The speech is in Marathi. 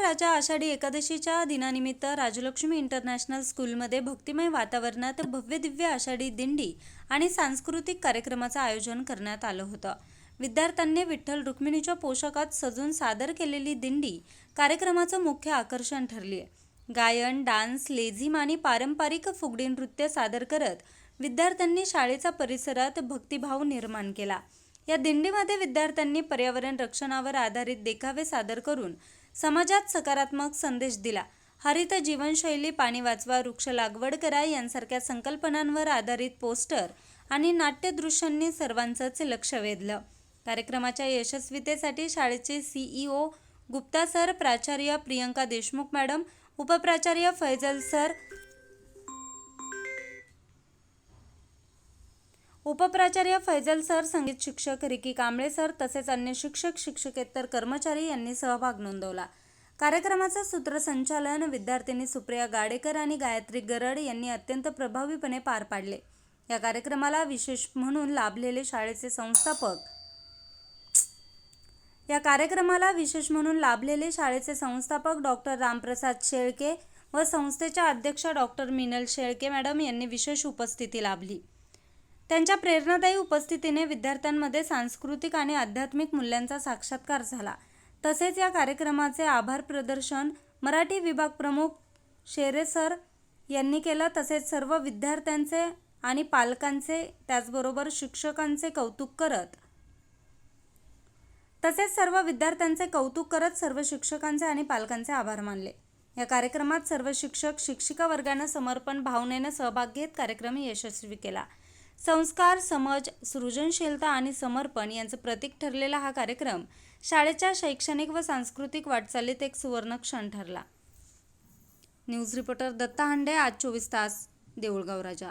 राजा आषाढी एकादशीच्या दिनानिमित्त राजलक्ष्मी इंटरनॅशनल स्कूलमध्ये भक्तिमय वातावरणात भव्य दिव्य आषाढी दिंडी आणि सांस्कृतिक कार्यक्रमाचं आयोजन करण्यात आलं होतं. विद्यार्थ्यांनी विठ्ठल रुक्मिणीच्या पोशाखात सजून सादर केलेली दिंडी कार्यक्रमाचं मुख्य आकर्षण ठरली. आहे गायन डान्स लेझिम आणि पारंपरिक फुगडी नृत्य सादर करत विद्यार्थ्यांनी शाळेचा परिसरात भक्तिभाव निर्माण केला. या दिंडीमध्ये विद्यार्थ्यांनी पर्यावरण रक्षणावर आधारित देखावे सादर करून समाजात सकारात्मक संदेश दिला. हरित जीवनशैली पाणी वाचवा वृक्ष लागवड करा यांसारख्या संकल्पनांवर आधारित पोस्टर आणि नाट्यदृश्यांनी सर्वांचंच लक्ष वेधलं. कार्यक्रमाच्या यशस्वीतेसाठी शाळेचे सीईओ गुप्ता सर प्राचार्य प्रियंका देशमुख मॅडम उपप्राचार्य फैजल सर उपप्राचार्य फैजल सर संगीत शिक्षक रिकी कांबळे सर तसेच अन्य शिक्षक शिक्षकेतर कर्मचारी यांनी सहभाग नोंदवला. कार्यक्रमाचं सूत्रसंचालन विद्यार्थिनी सुप्रिया गाडेकर आणि गायत्री गरड यांनी अत्यंत प्रभावीपणे पार पाडले. या कार्यक्रमाला विशेष म्हणून लाभलेले शाळेचे संस्थापक या कार्यक्रमाला विशेष म्हणून लाभलेले शाळेचे संस्थापक डॉक्टर रामप्रसाद शेळके व संस्थेच्या अध्यक्ष डॉक्टर मिनल शेळके मॅडम यांनी विशेष उपस्थिती लाभली. त्यांच्या प्रेरणादायी उपस्थितीने विद्यार्थ्यांमध्ये सांस्कृतिक आणि आध्यात्मिक मूल्यांचा साक्षात्कार झाला. तसेच या कार्यक्रमाचे आभार प्रदर्शन मराठी विभाग प्रमुख शेरे सर यांनी केलं. तसेच सर्व विद्यार्थ्यांचे आणि पालकांचे त्याचबरोबर शिक्षकांचे कौतुक करत. तसेच सर्व विद्यार्थ्यांचे कौतुक करत सर्व शिक्षकांचे आणि पालकांचे आभार मानले. या कार्यक्रमात सर्व शिक्षक शिक्षिका वर्गानं समर्पण भावनेनं सहभाग घेत कार्यक्रम यशस्वी केला. संस्कार समज सृजनशीलता आणि समर्पण यांचं प्रतीक ठरलेला हा कार्यक्रम शाळेच्या शैक्षणिक व सांस्कृतिक वाटचालीत एक सुवर्ण क्षण ठरला. न्यूज रिपोर्टर दत्ता हांडे आज चोवीस तास देऊळगाव राजा.